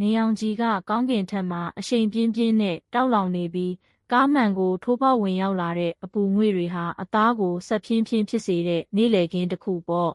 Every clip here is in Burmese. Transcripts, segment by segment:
နေအောင်ကြီးကကောင်းကင်ထက်မှအရှိန်ပြင်းပြင်းနဲ့တောက်လောင်နေပြီးကားမှန်ကိုထိုးပေါက်ဝင်ရောက်လာတဲ့အပူငွေ့တွေဟာအသားကိုဆက်ဖြင်းဖြင်းဖြစ်စေတဲ့နေ့လည်ခင်းတစ်ခုပေါ့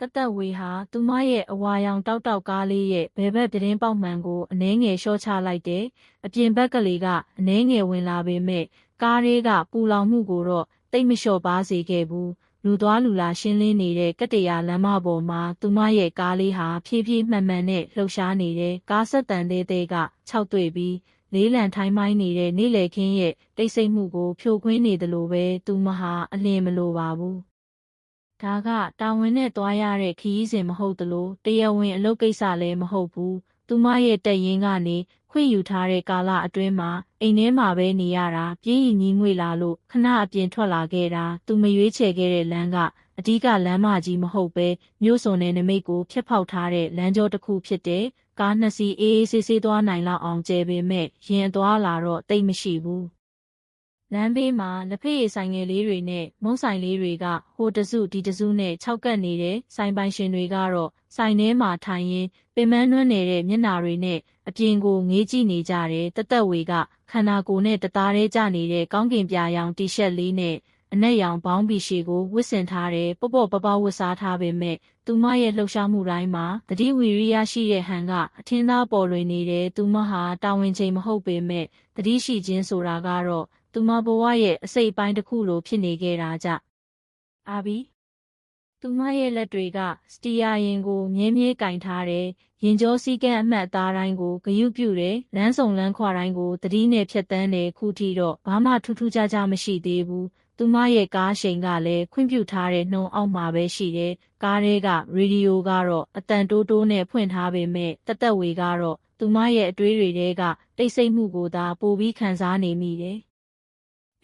တသက်ဝေဟာသူမရဲ့အဝါရောင်တောက်တောက်ကားလေးရဲ့ဘဲဘက်ပြတင်းပေါက်မှန်ကိုအနှဲငယ်လျှော့ချလိုက်တယ်အပြင်ဘက်ကလေးကအနှဲငယ်ဝင်လာပေမဲ့ကားလေးကပူလောင်မှုကိုတော့တိတ်မလျှော့ပါစေခဲ့ဘူး လူသွားလူလာရှင်းလင်းနေတဲ့ကတ္တရာလမ်းမပေါ်မှာသူမရဲ့ကားလေးဟာဖြည်းဖြည်းမှန်မှန်နဲ့လှုပ်ရှားနေတဲ့ကားဆက်တန်သေးသေးကခြောက်တွေ့ပြီးလေးလံထိုင်းမိုင်းနေတဲ့နေ့လည်ခင်းရဲ့တိတ်ဆိတ်မှုကိုဖြိုခွင်းနေတယ်လို့ပဲသူမဟာအလင်းမလိုပါဘူးဒါကတာဝန်နဲ့တွားရတဲ့ခီးစဉ်မဟုတ်တလို့တရားဝင်အလုပ်ကိစ္စလည်းမဟုတ်ဘူးသူမရဲ့တက်ရင်ကနေ ခွင့်ယူထားတဲ့ကာလအတွင်းမှာအိမ်ထဲမှာပဲနေရတာပြင်းရင်ကြီးငွေလာလို့ခဏအပြင်ထွက်လာခဲ့တာသူမရွေးချယ်ခဲ့တဲ့လမ်းကအဓိကလမ်းမကြီးမဟုတ်ပဲမြို့စုံတဲ့နမိတ်ကိုဖျက်ဖောက်ထားတဲ့လမ်းကြောတစ်ခုဖြစ်တဲ့ကားနှစ်စီးအေးအေးဆေးဆေးသွားနိုင်လောက်အောင်ကျဲပေမဲ့ရင်အသွားလာတော့တိတ်မရှိဘူးလမ်းဘေးမှာလက်ဖက်ရည်ဆိုင်ငယ်လေးတွေနဲ့မုံဆိုင်လေးတွေကဟိုတစုဒီတစုနဲ့ခြောက်ကပ်နေတဲ့ဆိုင်ပိုင်ရှင်တွေကတော့ဆိုင်ထဲမှာထိုင်ရင်းပင်မနှွမ်းနေတဲ့မျက်နာတွေနဲ့ အပြင်ကိုငေးကြည့်နေကြတယ်တသက်ဝေကခန္ဓာကိုယ်နဲ့တသားတည်းကျနေတဲ့ကောင်းကင်ပြာရောင်တီရှပ်လေးနဲ့အနက်ရောင်ဘောင်းဘီရှီကိုဝတ်ဆင်ထားတယ်ပေါ့ပေါ့ပပဝတ်စားထားပေမဲ့သူမရဲ့လှုပ်ရှားမှုတိုင်းမှာတတိဝီရိယရှိတဲ့ဟန်ကအထင်းသားပေါ်လွင်နေတယ်သူမဟာတာဝန်ချိန်မဟုတ်ပေမဲ့တတိရှိခြင်းဆိုတာကတော့သူမဘဝရဲ့အစိတ်အပိုင်းတစ်ခုလိုဖြစ်နေခဲ့တာကြအာဘီ သူမရဲ့လက်တွေကစတီယာရင်ကိုမြဲမြဲကင်ထားတယ်ရင်ကျောစည်းကမ်းအမှတ်အသားတိုင်းကိုဂယုပြုတယ်လမ်းစုံလမ်းခွာတိုင်းကိုတတိနဲ့ဖြတ်တန်းတယ်ခုထိတော့ဘာမှထူးထူးခြားခြားမရှိသေးဘူးသူမရဲ့ကားရှိန်ကလည်းခွင့်ပြုထားတဲ့နှုံအောက်မှာပဲရှိတယ်ကားတွေကရေဒီယိုကတော့အတန်တိုးတိုးနဲ့ဖွင့်ထားပေမဲ့တသက်ဝေကတော့သူမရဲ့အတွေးတွေကတိတ်ဆိတ်မှုကိုသာပိုပြီးခံစားနေမိတယ်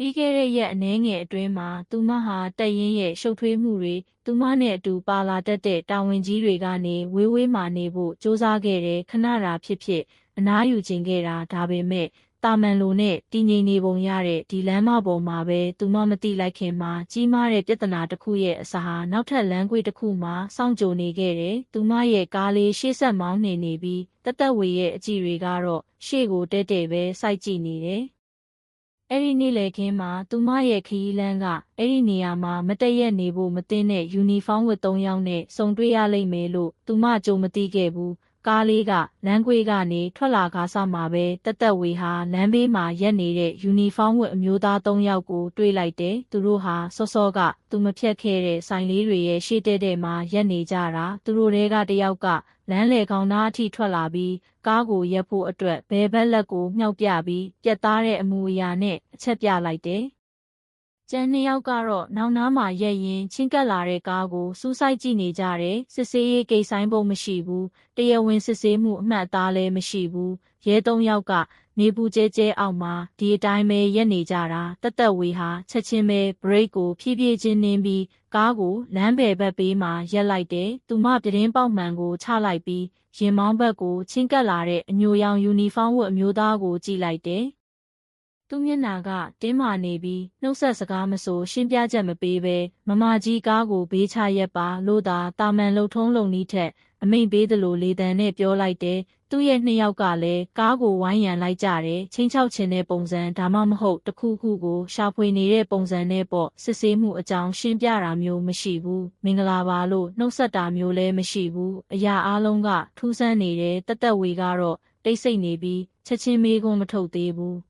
ပြီးခဲ့တဲ့ရက်အနည်းငယ်အတွင်းမှာသူမဟာတက်ရင်ရဲ့ရှုပ်ထွေးမှုတွေသူမနဲ့အတူပါလာတတ်တဲ့တာဝန်ကြီးတွေကနေဝေးဝေးမှနေဖို့စ조사ခဲ့တယ်ခဏတာဖြစ်ဖြစ်အနားယူခြင်းခဲ့တာဒါပေမဲ့တာမန်လိုနဲ့တည်ငြိမ်နေပုံရတဲ့ဒီလမ်းမပေါ်မှာပဲသူမမသိလိုက်ခင်မှာကြီးမားတဲ့ပြဿနာတစ်ခုရဲ့အစာဟာနောက်ထပ်လမ်းကွေးတစ်ခုမှာစောင့်ကြိုနေခဲ့တယ်။သူမရဲ့ကားလေးရှေ့ဆက်မောင်းနေနေပြီးတသက်ဝေရဲ့အကြည့်တွေကတော့ရှေ့ကိုတဲတဲပဲစိုက်ကြည့်နေတယ်။ အဲ့ဒီနေ့လေခင်းမှာသူမရဲ့ခီးလန်းကအဲ့ဒီနေရာမှာမတည့်ရက်နေဖို့မသိတဲ့ယူနီဖောင်းဝတ်၃ယောက်နဲ့စုံတွေ့ရလိမ့်မယ်လို့သူမကြုံမသိခဲ့ဘူး။ ကားလေးကလမ်းကွေးကနေထွက်လာကားဆောင်မှာပဲတက်တက်ဝေဟာလမ်းဘေးမှာရက်နေတဲ့ယူနီဖောင်းဝတ်အမျိုးသား၃ယောက်ကိုတွေ့လိုက်တယ်။သူတို့ဟာစောစောကသူမဖြတ်ခဲ့တဲ့ဆိုင်လေးတွေရဲ့ရှေ့တဲတဲမှာရက်နေကြတာ။သူတို့တွေကတယောက်ကလမ်းလေကောင်သားအထိထွက်လာပြီးကားကိုရက်ဖို့အတွက်ဘဲဘက်လက်ကိုမြှောက်ပြပြီးပြက်သားတဲ့အမူအရာနဲ့အချက်ပြလိုက်တယ်။ ကျန်နှစ်ယောက်ကတော့နောက်နားမှာရက်ရင်ချင်းကပ်လာတဲ့ကားကိုစူးစိုက်ကြည့်နေကြတယ်စစ်ဆေးရေးကိဆိုင်ပုံမရှိဘူးတရားဝင်စစ်ဆေးမှုအမှတ်အသားလည်းမရှိဘူးရဲသုံးယောက်ကနေပူကျဲကျဲအောက်မှာဒီအတိုင်းပဲရက်နေကြတာတက်တက်ဝေဟာချက်ချင်းပဲ break ကိုဖြည်းဖြည်းချင်းနှင်းပြီးကားကိုလမ်းဘယ်ဘက်ပေးမှာရက်လိုက်တယ်သူမပြတင်းပေါက်မှန်ကိုချလိုက်ပြီးရင်မောင်းဘက်ကိုချင်းကပ်လာတဲ့အညိုရောင်ယူနီဖောင်းဝတ်အမျိုးသားကိုကြည့်လိုက်တယ် သူ့မျက်နှာကတင်းမာနေပြီးနှုတ်ဆက်စကားမဆိုရှင်းပြချက်မပေးဘဲမမကြီးကားကိုဘေးချရက်ပါလို့သာတာမန်လှုပ်ထုံးလုံနီးထက်အမိန်ပေးသလိုလေတံနဲ့ပြောလိုက်တယ်သူ့ရဲ့နှစ်ယောက်ကလည်းကားကိုဝိုင်းရန်လိုက်ကြတယ်ချင်းချောက်ခြင်းတဲ့ပုံစံဒါမှမဟုတ်တခုခုကိုရှာဖွေနေတဲ့ပုံစံနဲ့ပေါ့စစ်ဆေးမှုအကြောင်းရှင်းပြတာမျိုးမရှိဘူးမင်္ဂလာပါလို့နှုတ်ဆက်တာမျိုးလည်းမရှိဘူးအရာအလုံးကထူးဆန်းနေတဲ့တက်တက်ဝေကတော့တိတ်ဆိတ်နေပြီးချက်ချင်းမေးခွန်းမထုတ်သေးဘူး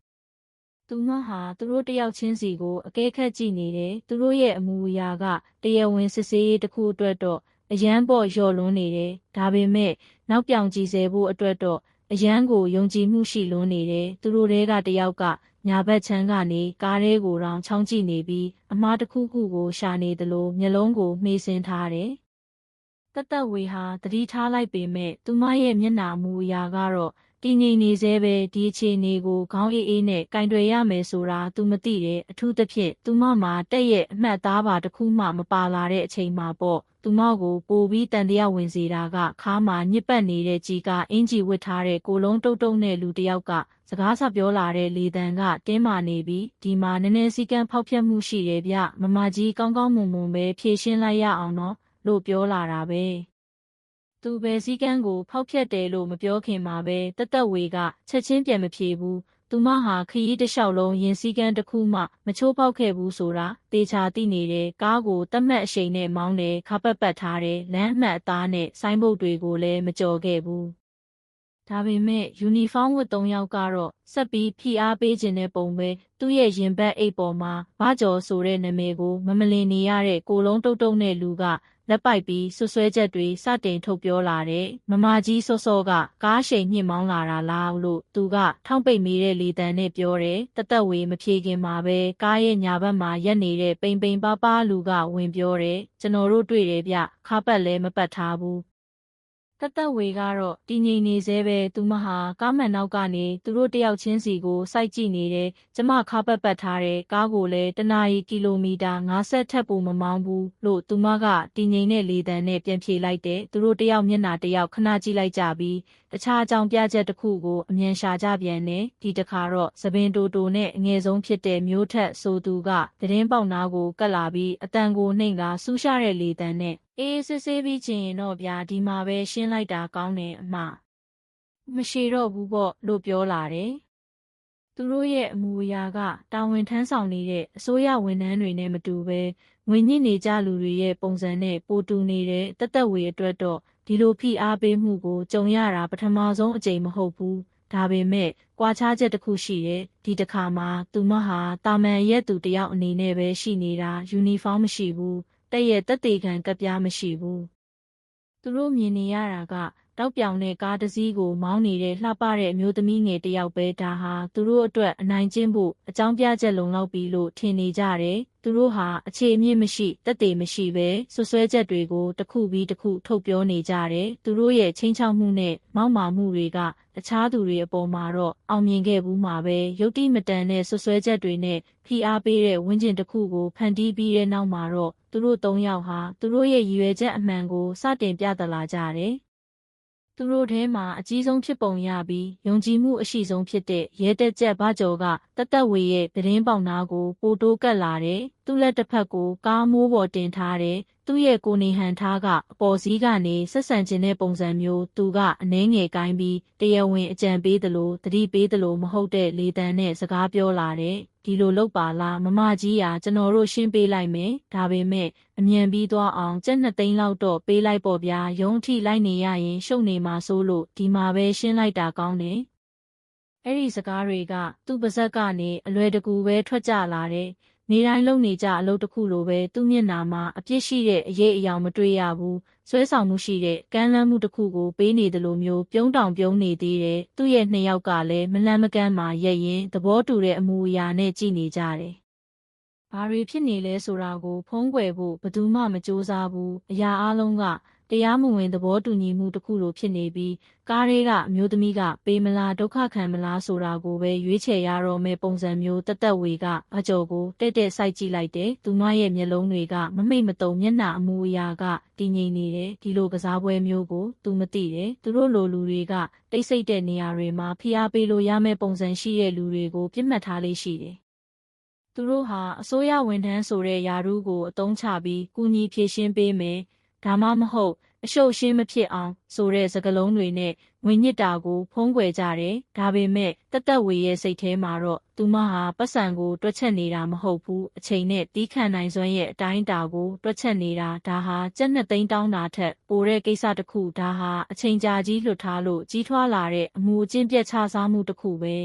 သူမဟာသူတို့တယောက်ချင်းစီကိုအကဲခတ်ကြည့်နေတယ်သူတို့ရဲ့အမူအရာကတရားဝင်စစ်ဆေးရေးတစ်ခုအတွက်တော့အရန်ပေါ်လျော်လွန်းနေတယ်ဒါပေမဲ့နောက်ပြောင်ကြည့်စေဖို့အတွက်တော့အရန်ကိုယုံကြည်မှုရှိလွန်းနေတယ်သူတို့တွေကတယောက်ကညာဘက်ချမ်းကနေကားထဲကိုတောင်ချောင်းကြည့်နေပြီးအမားတစ်ခုခုကိုရှာနေသလိုမျက်လုံးကိုမှေးစင်းထားတယ်တသက်ဝေဟာတတိထားလိုက်ပေမဲ့သူမရဲ့မျက်နှာမူအရာကတော့ တည်ငြိမ်နေသေးပဲဒီအခြေအနေကိုခေါင်းအေးအေးနဲ့ကင်တွယ်ရမယ်ဆိုတာ तू မသိတယ်အထူးသဖြင့် तू မမှာတက်ရဲ့အမှတ်သားပါတစ်ခုမှမပါလာတဲ့အချိန်မှာပေါ့သူမကိုပိုပြီးတန်တရားဝင်စေတာကခါမှာညစ်ပတ်နေတဲ့ကြီးကအင်ဂျီဝစ်ထားတဲ့ကိုလုံးတုတ်တုတ်နဲ့လူတယောက်ကစကားဆက်ပြောလာတဲ့လေတံကတင်းမာနေပြီးဒီမှာနည်းနည်းစီကံဖောက်ဖျက်မှုရှိတယ်ဗျမမကြီးကောင်းကောင်းမွန်မွန်ပဲဖြည့်ရှင်းလိုက်ရအောင်နော်လို့ပြောလာတာပဲ သူဘယ်စည်းကမ်းကိုဖောက်ဖျက်တယ်လို့မပြောခင်မှာပဲတသက်ဝေကချက်ချင်းပြန်မဖြေဘူးသူမဟာခရီးတစ်လျှောက်လုံးရင်စည်းကမ်းတစ်ခုမှမချိုးဖောက်ခဲ့ဘူးဆိုတာတေချာသိနေတယ်ကားကိုတတ်မှတ်အရှိန်နဲ့မောင်းတယ်ခါပတ်ပတ်ထားတယ်လမ်းအမှတ်အသားနဲ့ဆိုင်းဘုတ်တွေကိုလည်းမကြော်ခဲ့ဘူးဒါပေမဲ့ယူနီဖောင်းဝတ်၃ယောက်ကတော့ဆက်ပြီးဖိအားပေးခြင်းတဲ့ပုံပဲသူ့ရဲ့ရင်ဘတ်အိတ်ပေါ်မှာဘာကျော်ဆိုတဲ့နာမည်ကိုမမလင်နေရတဲ့ကိုလုံးတုတ်တုတ်နဲ့လူက လက်ပိုက်ပြီးဆွဆွဲချက်တွေစတင်ထုတ်ပြောလာတဲ့မမကြီးစောစောကကားရှိန်ညှစ်မောင်းလာတာလားလို့သူကထောင်းပိတ်မိတဲ့လေတံနဲ့ပြောတယ်တသက်ဝေမဖြေခင်မှာပဲကားရဲ့ညာဘက်မှာရက်နေတဲ့ပိန်ပိန်ပါပါလူကဝင်ပြောတယ်ကျွန်တော်တို့တွေ့တယ်ဗျခါပတ်လည်းမပတ်ထားဘူး တသက်ဝေကတော့တည်ငြိမ်နေသေးပဲသူမဟာကားမှန်နောက်ကနေသူတို့တယောက်ချင်းစီကိုစိုက်ကြည့်နေတယ်ကျမခါပတ်ပတ်ထားတဲ့ကားကိုလည်းတနာရီကီလိုမီတာ50ထက်ပိုမမောင်းဘူးလို့သူမကတည်ငြိမ်တဲ့လေတံနဲ့ပြန်ဖြေလိုက်တယ်သူတို့တယောက်မျက်နှာတယောက်ခဏကြည့်လိုက်ကြပြီးတခြားအကြောင်းပြချက်တစ်ခုကိုအမြန်ရှာကြပြန်တယ်ဒီတခါတော့သပင်တိုတိုနဲ့အငယ်ဆုံးဖြစ်တဲ့မျိုးထက်ဆိုသူကသတင်းပေါက်နာကိုကတ်လာပြီးအတန်ကိုနှိမ်လာဆူးရှာတဲ့လေတံနဲ့အေးစစ်ဆေးပြီးချင်ရင်တော့ဗျာဒီမှာပဲရှင်းလိုက်တာကောင်းတယ်အမမရှိတော့ဘူးပေါ့လို့ပြောလာတယ်သူတို့ရဲ့အမူအရာကတာဝန်ထမ်းဆောင်နေတဲ့အစိုးရဝန်ထမ်းတွေနဲ့မတူပဲငွေညစ်နေကြလူတွေရဲ့ပုံစံနဲ့ပိုတူနေတဲ့တသက်ဝေအတွက်တော့ ဒီလိုဖိအားပေးမှုကိုကြုံရတာပထမဆုံးအကြိမ်မဟုတ်ဘူးဒါပေမဲ့ကွာခြားချက်တစ်ခုရှိတယ်ဒီတစ်ခါမှာသူမဟာတာမန်ရက်သူတယောက်အနေနဲ့ပဲရှိနေတာယူနီဖောင်းမရှိဘူးတက်ရဲ့တက်သေးခံကပ်ပြားမရှိဘူးသူတို့မြင်နေရတာက တောက်ပြောင်တဲ့ကားတစ်စီးကိုမောင်းနေတဲ့လှပတဲ့အမျိုးသမီးငယ်တစ်ယောက်ပဲဒါဟာသူတို့အတွက်အနိုင်ကျင့်ဖို့အကြောင်းပြချက်လုံလောက်ပြီလို့ထင်နေကြတယ်။သူတို့ဟာအခြေအမြင့်မရှိတက်သေးမရှိပဲဆွဆွဲချက်တွေကိုတစ်ခုပြီးတစ်ခုထုတ်ပြောနေကြတယ်။သူတို့ရဲ့ချင်းချောက်မှုနဲ့မောက်မာမှုတွေကတခြားသူတွေအပေါ်မှာတော့အောင်မြင်ခဲ့ဘူးမှာပဲရုပ်တိမတန်တဲ့ဆွဆွဲချက်တွေနဲ့ဖိအားပေးတဲ့ဝန်းကျင်တစ်ခုကိုဖန်တီးပြီးတဲ့နောက်မှာတော့သူတို့၃ယောက်ဟာသူတို့ရဲ့ရည်ရွယ်ချက်အမှန်ကိုစတင်ပြသလာကြတယ်။ သူတို့ထဲမှာအကြီးဆုံးဖြစ်ပုံရပြီးယုံကြည်မှုအရှိဆုံးဖြစ်တဲ့ရဲတက်ချက်ဘကျော်ကတသက်ဝေရဲ့သတင်းပေါက်နာကိုပိုတိုးကပ်လာတယ်။သူ့လက်တစ်ဖက်ကိုကားမိုးပေါ်တင်ထားတယ်။သူ့ရဲ့ကိုနေဟန်ထားကအပေါ်စီးကနေဆက်ဆံခြင်းတဲ့ပုံစံမျိုးသူကအနှဲငယ်ကိုင်းပြီးတရားဝင်အကြံပေးသလိုတတိပေးသလိုမဟုတ်တဲ့လေတံနဲ့စကားပြောလာတယ်။ ဒီလိုလုပ်ပါလားမမကြီးရာကျွန်တော်တို့ရှင်းပေးလိုက်မယ်ဒါပေမဲ့အမြန်ပြီးသွားအောင်ကျက်နှစ်သိန်းလောက်တော့ပေးလိုက်ပေါ့ဗျာရုံးထိလိုက်နေရရင်ရှုပ်နေမှာစိုးလို့ဒီမှာပဲရှင်းလိုက်တာကောင်းတယ်အဲ့ဒီစကားတွေက သူ့ပါဇက်ကနေအလွယ်တကူပဲထွက်ကြလာတယ်နေတိုင်းလုံနေကြအလုပ်တစ်ခုလိုပဲသူ့မျက်နာမှာအပြစ်ရှိတဲ့အရေးအယောင်မတွေ့ရဘူး ဆွဲဆောင်မှုရှိတဲ့ကမ်းလှမ်းမှုတစ်ခုကိုပေးနေတယ်လို့မျိုးပြုံးတောင်ပြုံးနေသေးတယ်သူ့ရဲ့နှစ်ယောက်ကလည်းမလန့်မကန်းမှာရက်ရင်သဘောတူတဲ့အမူအရာနဲ့ကြည်နေကြတယ်ဘာတွေဖြစ်နေလဲဆိုတာကိုဖုံးကွယ်ဖို့ဘယ်သူမှမစ조사ဘူးအရာအလုံးက တရားမဝင်သဘောတူညီမှုတစ်ခုလိုဖြစ်နေပြီးကားတွေကအမျိုးသမီးကပေးမလားဒုက္ခခံမလားဆိုတာကိုပဲရွေးချယ်ရတော့မယ့်ပုံစံမျိုးတသက်ဝေကအကြော်ကိုတဲ့တဲ့စိုက်ကြည့်လိုက်တယ်သူမရဲ့မျက်လုံးတွေကမမိတ်မတုံမျက်နှာအမူအရာကတည်ငြိမ်နေတယ်ဒီလိုကစားပွဲမျိုးကိုသူမသိတယ်သူတို့လိုလူတွေကတိတ်ဆိတ်တဲ့နေရာတွေမှာဖိအားပေးလို့ရမယ့်ပုံစံရှိတဲ့လူတွေကိုပြစ်မှတ်ထားလေးရှိတယ်သူတို့ဟာအစိုးရဝန်ထမ်းဆိုတဲ့ယာရုကိုအတုံးချပြီးကူညီဖြည့်ရှင်းပေးမယ် ဒါမှမဟုတ်အရှုပ်ရှင်းမဖြစ်အောင်ဆိုတဲ့စကားလုံးတွေနဲ့ငွေညစ်တာကိုဖုံးကွယ်ကြတယ်ဒါပေမဲ့တသက်ဝေရဲ့စိတ်ထဲမှာတော့သူမဟာပတ်စံကိုတွက်ချက်နေတာမဟုတ်ဘူးအချိန်နဲ့တီးခံနိုင်စွမ်းရဲ့အတိုင်းတာကိုတွက်ချက်နေတာဒါဟာကြက်နှစ်သိန်းတောင်းတာထက်ပိုတဲ့ကိစ္စတစ်ခုဒါဟာအချိန်ကြာကြီးလွတ်ထားလို့ကြီးထွားလာတဲ့အမှုအကျင့်ပြတ်ချစားမှုတစ်ခုပဲ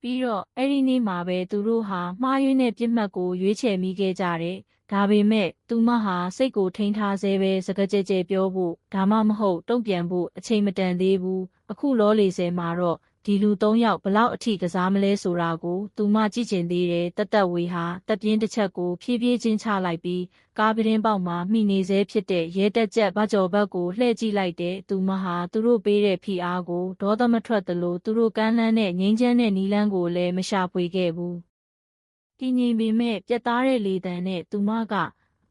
ပြီးတော့အဲ့ဒီနေ့မှာပဲသူတို့ဟာမှားယွင်းတဲ့ပြစ်မှတ်ကိုရွေးချယ်မိခဲ့ကြတယ် ဒါပေမဲ့သူမဟာစိတ်ကိုထိန်းထားစေပဲစကားကြဲကြဲပြောဖို့ဒါမှမဟုတ်တုံ့ပြန်ဖို့အချိန်မတန်သေးဘူးအခုလောလေဆယ်မှာတော့ဒီလူ၃ယောက်ဘလောက်အထိကစားမလဲဆိုတာကိုသူမကြည့်ကျင်သေးတယ်တသက်ဝေဟာတက်ပြင်းတစ်ချက်ကိုဖြည်းဖြည်းချင်းချလိုက်ပြီးကားပရင်ပေါက်မှာမိနေစေဖြစ်တဲ့ရဲတက်ချက်ဗကြော်ဘက်ကိုလှည့်ကြည့်လိုက်တဲ့သူမဟာသူတို့ပေးတဲ့ဖိအားကိုဒေါသမထွက်သလိုသူတို့ကမ်းလှမ်းတဲ့ငိမ့်ချမ်းတဲ့နီလန်းကိုလည်းမရှာဖွေခဲ့ဘူး တည်ငြိမ်ပေမဲ့ပြက်သားတဲ့လေတံနဲ့သူမက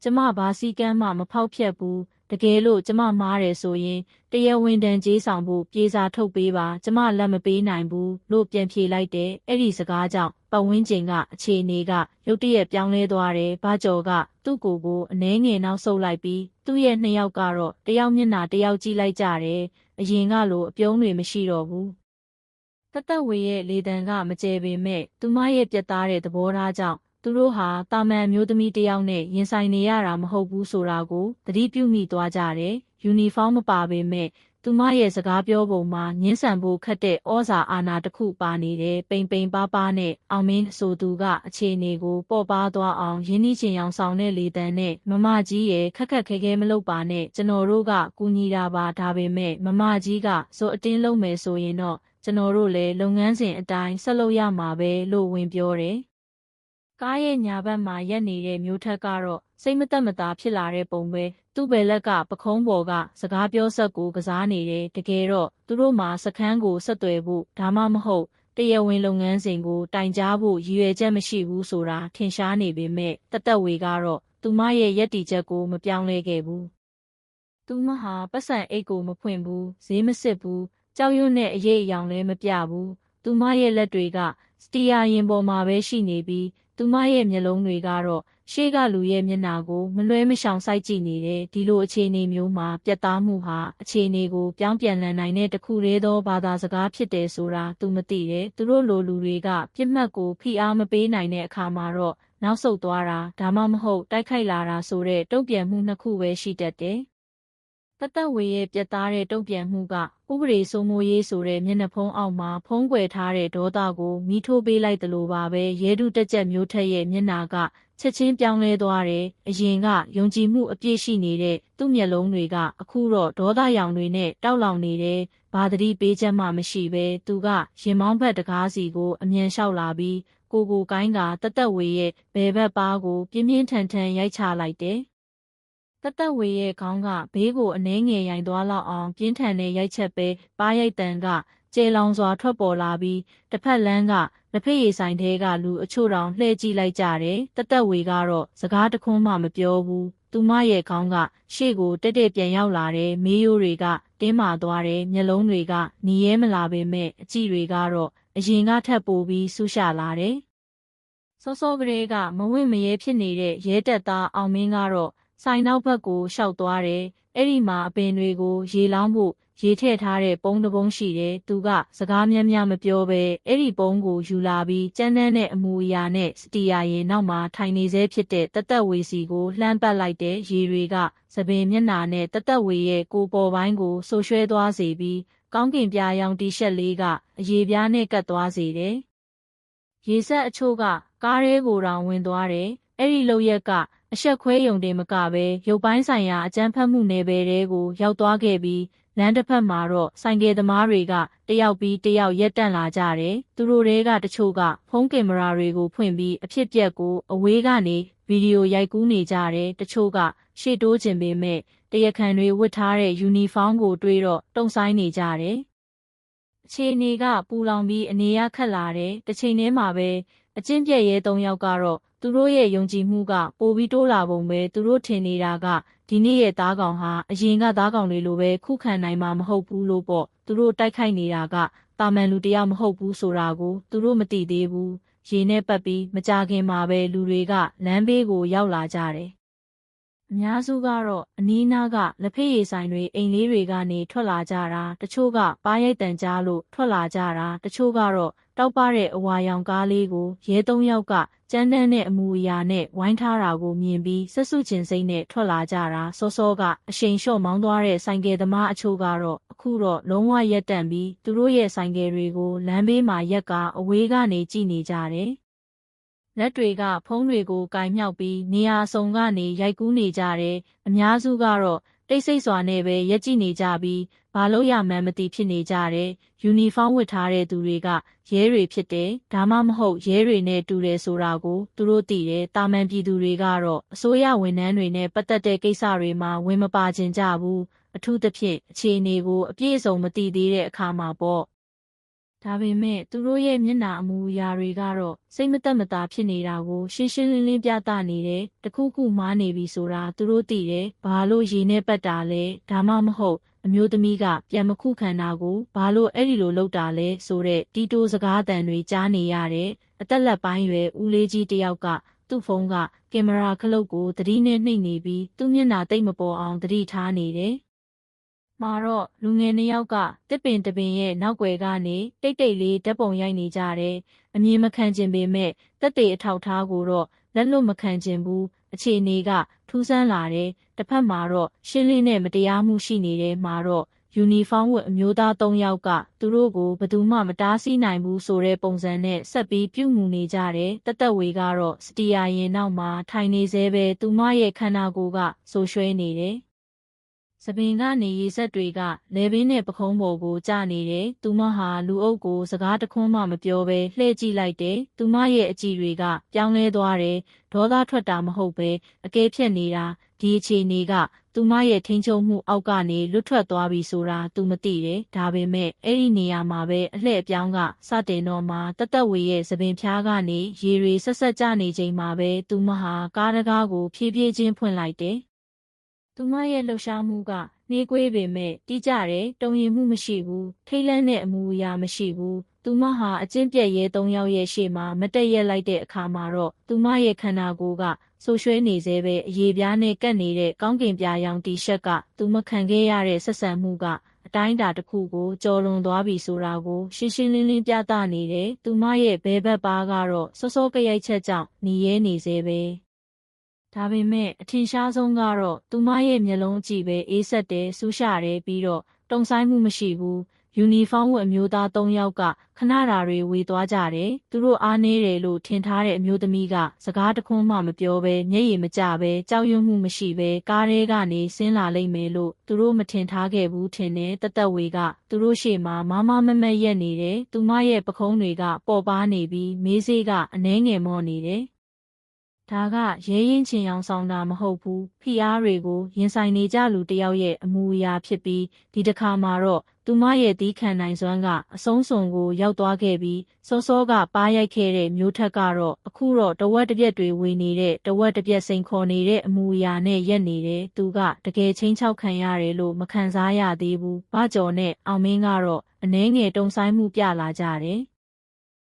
ကျမဘာစည်းကမ်းမှမဖောက်ဖျက်ဘူးတကယ်လို့ကျမမားတယ်ဆိုရင်တရားဝင်တန်ကြေးဆောင်ဖို့ပြေစာထုတ်ပေးပါကျမလက်မပေးနိုင်ဘူးလို့ပြန်ဖြေလိုက်တယ်အဲ့ဒီစကားကြောင့်ပတ်ဝန်းကျင်ကအခြေအနေကရုတ်တရက်ပြောင်းလဲသွားတယ်ဘာကျော်ကသူ့ကိုယ်ကိုအနှဲငယ်နောက်ဆုတ်လိုက်ပြီးသူသူ့ရဲ့နှစ်ယောက်ကတော့တယောက်မျက်နှာတယောက်ကြည့်လိုက်ကြတယ်အရင်ကလိုအပြုံးတွေမရှိတော့ဘူး တသက်ဝေရဲ့လေတံကမကျဲပေမဲ့သူမရဲ့ပြတ်သားတဲ့သဘောထားကြောင့်သူတို့ဟာတာမန်မျိုးသမီးတစ်ယောက်နဲ့ရင်ဆိုင်နေရတာမဟုတ်ဘူးဆိုတာကိုသတိပြုမိသွားကြတယ်ယူနီဖောင်းမပါပေမဲ့ သူမရဲ့စကားပြောပုံမှာညှင်းဆန်ဖို့ခက်တဲ့ဩဇာအာဏာတစ်ခုပါနေတယ်ပိန်ပိန်ပါပါနဲ့အောင်မင်းဆိုသူကအခြေအနေကိုပေါ့ပါသွားအောင်ရင်းနှီးချင်အောင်ဆောင်တဲ့လေတံနဲ့မမကြီးရဲ့ခက်ခက်ခဲခဲမလုပ်ပါနဲ့ကျွန်တော်တို့ကကူညီတာပါဒါပေမဲ့မမကြီးကဇောအတင်းလုံးမယ်ဆိုရင်တော့ကျွန်တော်တို့လည်းလုပ်ငန်းစဉ်အတိုင်းဆက်လုပ်ရမှာပဲလို့ဝင်ပြောတယ် ကားရဲ့ညာဘက်မှာရက်နေတဲ့မျိုးထက်ကတော့စိတ်မသက်မသာဖြစ်လာတဲ့ပုံပဲသူ့ဘယ်လက်ကပခုံးပေါ်ကစကားပြောဆက်ကိုကစားနေတယ်တကယ်တော့သူတို့မှာစခန်းကိုဆက်သွယ်ဖို့ဒါမှမဟုတ်တရားဝင်လုပ်ငန်းစဉ်ကိုတိုင်ကြားဖို့ရည်ရွယ်ချက်မရှိဘူးဆိုတာထင်ရှားနေပေမဲ့တသက်ဝေကတော့သူမရဲ့ယက်တီချက်ကိုမပြောင်းလဲခဲ့ဘူးသူမဟာပတ်စံအိတ်ကိုမဖွင့်ဘူးဈေးမစစ်ဘူးကြောက်ရွံ့တဲ့အရေးအယောင်လည်းမပြဘူးသူမရဲ့လက်တွေကစတီယာရင်ပေါ်မှာပဲရှိနေပြီး သူမရဲ့မျက်လုံးတွေကတော့ရှေ့ကလူရဲ့မျက်နှာကိုမလွဲမရှောင်စိုက်ကြည့်နေတယ်ဒီလိုအခြေအနေမျိုးမှာပြတ်သားမှုဟာအခြေအနေကိုပြောင်းပြန်လည်နိုင်တဲ့တစ်ခုတည်းသောဘာသာစကားဖြစ်တယ်ဆိုတာသူမသိတယ်သူတို့လိုလူတွေကပြစ်မှတ်ကိုဖိအားမပေးနိုင်တဲ့အခါမှာတော့နောက်ဆုတ်သွားတာဒါမှမဟုတ်တိုက်ခိုက်လာတာဆိုတဲ့တုံ့ပြန်မှုနှစ်ခုပဲရှိတတ်တယ် တသက်ဝေရဲ့ပြတ်သားတဲ့တုံ့ပြန်မှုကဥပဒေစိုးမိုးရေးဆိုတဲ့မျက်နှာဖုံးအောက်မှာဖုံးကွယ်ထားတဲ့ဒေါသကိုမိထိုးပေးလိုက်သလိုပါပဲရဲတုတက်ချက်မျိုးထက်ရဲ့မျက်နှာကချက်ချင်းပြောင်းလဲသွားတယ်အရင်ကယုံကြည်မှုအပြည့်ရှိနေတဲ့သူ့မျက်လုံးတွေကအခုတော့ဒေါသရောင်တွေနဲ့တောက်လောင်နေတယ်ဘာသတိပေးချက်မှမရှိပဲသူကရင်မောင်းဘက်တကားစီကိုအမြန်လျှောက်လာပြီးကိုကိုကိုင်းကတသက်ဝေရဲ့ဘယ်ဘက်ပါးကိုပြင်းပြင်းထန်ထန်ရိုက်ချလိုက်တယ် တသက်ဝေရဲ့ခေါင်းကဘေးကိုအနှဲငယ်ရိုင်သွားလောက်အောင်ပြင်းထန်တဲ့ရိုက်ချက်ပဲပါးရိုက်တန်ကကျေလောင်စွာထွက်ပေါ်လာပြီးတစ်ဖက်လမ်းကလက်ဖက်ရည်ဆိုင်ထဲကလူအချို့တောင်လှည့်ကြည့်လိုက်ကြတယ်တသက်ဝေကတော့စကားတခွန်းမှမပြောဘူးသူမရဲ့ခေါင်းကရှေ့ကိုတက်တက်ပြန်ရောက်လာတယ်မေးရိုးတွေကတင်းမာသွားတယ်မျက်လုံးတွေကหนีရဲမလာပေမဲ့အကြည့်တွေကတော့အရင်ကထပ်ပိုပြီးဆူရှာလာတယ်စောစောကလေးကမဝင့်မရဲဖြစ်နေတဲ့ရဲတက်သားအောင်မင်းကတော့ ဆိုင်နောက်ဘက်ကိုရှောက်သွားတယ်အဲ့ဒီမှာအပင်တွေကို ရေလောင်းဖို့ရေးထည့်ထားတဲ့ပုံတစ်ပုံရှိတယ်သူကစကားများများမပြောဘဲအဲ့ဒီပုံကိုယူလာပြီးကြမ်းတမ်းတဲ့အမူအရာနဲ့စတီယာရင်နောက်မှာထိုင်နေစေဖြစ်တဲ့တသက်ဝေစီကိုလှမ်းပတ်လိုက်တဲ့ရေတွေကသပင်မျက်နှာနဲ့တသက်ဝေရဲ့ကိုပေါ်ပိုင်းကိုဆိုရွှဲသွားစေပြီးကောင်းကင်ပြားရောင်တီရှပ်လေးကအရေပြားနဲ့ကတ်သွားစေတယ်ရေဆက်အချို့ကကားရဲကိုတောင်ဝင်သွားတယ်အဲ့ဒီလောက်ရက်က အဆက်ခွဲယုံတင်မကပဲရုပ်ပိုင်းဆိုင်ရာအကြမ်းဖက်မှုနယ်ပယ်တွေကိုရောက်သွားခဲ့ပြီးလမ်းတစ်ဖက်မှာတော့ဆိုင်ကယ်သမားတွေကတယောက်ပြီးတယောက်ရက်တန့်လာကြတယ်။သူတို့တွေကတချို့ကဖုန်းကင်မရာတွေကိုဖွင့်ပြီးအဖြစ်ပြက်ကိုအဝေးကနေဗီဒီယိုရိုက်ကူးနေကြတယ်။တချို့ကရှေ့တိုးခြင်းပေမဲ့တရခန်တွေဝတ်ထားတဲ့ယူနီဖောင်းကိုတွေးတော့တုံဆိုင်နေကြတယ်။အခြေအနေကပူလောင်ပြီးအနေရခတ်လာတယ်။တစ်ချိန်တည်းမှာပဲ အကျင့်ပြက်ရဲ၃ယောက်ကတော့သူတို့ရဲ့ယုံကြည်မှုကပိုပြီးတိုးလာပုံပဲသူတို့ထင်နေတာကဒီနေ့ရဲ့သားကောင်ဟာအရင်ကသားကောင်တွေလိုပဲခုခံနိုင်မှာမဟုတ်ဘူးလို့ပေါ့သူတို့တိုက်ခိုက်နေတာကတာမန်လူတယောက်မဟုတ်ဘူးဆိုတာကိုသူတို့မသိသေးဘူးရေနဲ့ပတ်ပြီးမကြခင်မှာပဲလူတွေကလမ်းဘေးကိုရောက်လာကြတယ်အများစုကတော့အနီးနားကလက်ဖက်ရည်ဆိုင်တွေအိမ်လေးတွေကနေထွက်လာကြတာတချို့ကပါးရိုက်တန်ကြားလို့ထွက်လာကြတာတချို့ကတော့ တောက်ပတဲ့အဝါရောင်ကားလေးကိုရဲသုံးယောက်ကကြမ်းတမ်းတဲ့အမူအရာနဲ့ဝိုင်းထားတာကိုမြင်ပြီးဆက်စုချင်စိမ့်နဲ့ထွက်လာကြတာစောစောကအရှိန်လျှော့မောင်းသွားတဲ့ဆိုင်ကယ်သမားအချို့ကတော့အခုတော့လုံးဝရက်တန့်ပြီးသူတို့ရဲ့ဆိုင်ကယ်တွေကိုလမ်းဘေးမှာရက်ကအဝေးကနေကြည့်နေကြတယ်လက်တွေကဖုံးတွေကိုကင်မြောက်ပြီးနေရာစုံကနေရိုက်ကူးနေကြတယ်အများစုကတော့တိတ်ဆိတ်စွာနဲ့ပဲရက်ကြည့်နေကြပြီး ဘာလို့ရမှန်းမသိဖြစ်နေကြတယ်။ယူနီဖောင်းဝတ်ထားတဲ့သူတွေကရဲတွေဖြစ်တယ်။ဒါမှမဟုတ်ရဲတွေနဲ့တူတယ်ဆိုတာကိုသူတို့သိတယ်။တာမန်ပြည်သူတွေကတော့အစိုးရဝန်ထမ်းတွေနဲ့ပတ်သက်တဲ့ကိစ္စတွေမှာဝင်မပါချင်ကြဘူး။အထူးသဖြင့်အခြေအနေကိုအပြည့်အစုံမသိသေးတဲ့အခါမှာပေါ့ဒါပေမဲ့သူတို့ရဲ့မျက်နှာအမူအရာတွေကတော့စိတ်မသက်မသာဖြစ်နေတာကိုရှင်းရှင်းလင်းလင်းပြသနေတယ်။တခုခုမားနေပြီဆိုတာသူတို့သိတယ်။ဘာလို့ရေနဲ့ပတ်တာလဲ။ဒါမှမဟုတ် အမျိုးသမီးကပြန်မခုခံတာကိုဘာလို့အဲ့ဒီလိုလုပ်တာလဲဆိုတဲ့တီတိုစကားတန်တွေကြားနေရတယ်။အသက်လက်ပိုင်းရွယ်ဦးလေးကြီးတယောက်ကသူ့ဖုန်းကကင်မရာခလုတ်ကိုသတိနဲ့နှိပ်နေပြီးသူ့မျက်နှာတိတ်မပေါ်အောင်သတိထားနေတယ်။မှာတော့လူငယ်နှစ်ယောက်ကတစ်ပင်တစ်ပင်ရဲ့နောက်ွယ်ကနေတိတ်တိတ်လေးဓာတ်ပုံရိုက်နေကြတယ်။အမြင်မခံကျင်ပေမဲ့တက်တေအထောက်ထားကိုတော့လက်လွတ်မခံကျင်ဘူး။အခြေအနေက ထူးဆန်းလာတယ်။တစ်ဖက်မှာတော့ရှင်းလင်းတဲ့မတရားမှုရှိနေတဲ့မှာတော့ယူနီဖောင်းဝတ်အမျိုးသား၃ယောက်ကသူတို့ကိုဘယ်သူမှမတားဆီးနိုင်ဘူးဆိုတဲ့ပုံစံနဲ့ဆက်ပြီးပြုမှုနေကြတယ်တသက်ဝေကတော့စတီယာရင်နောက်မှာထိုင်နေသေးပဲသူမရဲ့ခန္ဓာကိုယ်ကဆိုရွှဲနေတယ်စ ပင်ကနေရေဆက်တွေကလဲဘင်းနဲ့ပခုံးပေါ်ကိုကျနေတယ်။သူမဟာလူအုပ်ကိုစကားတခွန်းမှမပြောဘဲလှည့်ကြည့်လိုက်တယ်။သူမရဲ့အကြည့်တွေကပြောင်းလဲသွားတယ်။ဒေါသထွက်တာမဟုတ်ပဲအကဲဖြတ်နေတာဒီအခြေအနေကသူမရဲ့ထိန်ချုံမှုအောက်ကနေလွတ်ထွက်သွားပြီဆိုတာသူမသိတယ်။ဒါပေမဲ့အဲ့ဒီနေရာမှာပဲအလှည့်အပြောင်းကစတင်တော့မှတသက်ဝေရဲ့သပင်ဖျားကနေရေတွေဆက်ဆက်ကျနေချိန်မှာပဲသူမဟာကားတကားကိုဖြည်းဖြည်းချင်းဖွင့်လိုက်တယ်။ သူမရဲ့လှုပ်ရှားမှုကနှေးကွေးပေမဲ့တိကျတယ်တုံရင်မှုမရှိဘူးထိတ်လန့်တဲ့အမူအရာမရှိဘူးသူမဟာအကျင့်ပြက်ရဲ၃ယောက်ရဲ့ရှေ့မှာမတက်ရက်လိုက်တဲ့အခါမှာတော့သူမရဲ့ခန္ဓာကိုယ်ကဆိုရွှဲနေသေးပဲအရေးပြားနဲ့ကပ်နေတဲ့ကောင်းကင်ပြားရောင်တီရှပ်ကသူမခံခဲ့ရတဲ့ဆက်ဆံမှုကအတိုင်းအတာတစ်ခုကိုကျော်လွန်သွားပြီဆိုတာကိုရှင်းရှင်းလင်းလင်းပြသနေတယ်။သူမရဲ့ဘဲဘက်ပါကတော့စောစောကရိုက်ချက်ကြောင့်หนีရဲနေသေးပဲ။ ဒါပေမဲ့အထင်ရှားဆုံးကတော့သူမရဲ့မျက်လုံးကြည့်ပဲအေးဆက်တယ်ဆူးရှာတယ်ပြီးတော့တုံဆိုင်မှုမရှိဘူး။ယူနီဖောင်းဝတ်အမျိုးသား၃ယောက်ကခဏတာတွေဝေသွားကြတယ်။သူတို့အားနေတယ်လို့ထင်ထားတဲ့အမျိုးသမီးကစကားတခွန်းမှမပြောဘဲမျက်ရည်မကျပဲကြောက်ရွံ့မှုမရှိပဲကားထဲကနေဆင်းလာလိမ့်မယ်လို့သူတို့မထင်ထားခဲ့ဘူးထင်တယ်တသက်ဝေကသူတို့ရှေ့မှာမမမမရက်နေတယ်။သူမရဲ့ပခုံးတွေကပေါ်ပါနေပြီးမေးစေးကအနှဲငယ်မော့နေတယ်။ ဒါကရဲရင်ချင်အောင်ဆောင်တာမဟုတ်ဘူးဖိအားတွေကိုရင်ဆိုင်နေကြလူတယောက်ရဲ့အမူအရာဖြစ်ပြီးဒီတစ်ခါမှာတော့သူမရဲ့တီးခံနိုင်စွမ်းကအဆုံးစွန်ကိုရောက်သွားခဲ့ပြီးစောစောကပါရိုက်ခဲ့တဲ့မျိုးထက်ကတော့အခုတော့တဝက်တစ်ပြက်တွေဝေနေတဲ့တဝက်တစ်ပြက်စိန်ခေါ်နေတဲ့အမူအရာနဲ့ရက်နေတယ်သူကတကယ်ချင်းချောက်ခံရတယ်လို့မခံစားရသေးဘူး။ဘာကြော်နဲ့အောင်မင်းကတော့အနှဲငယ်တုံဆိုင်မှုပြလာကြတယ်။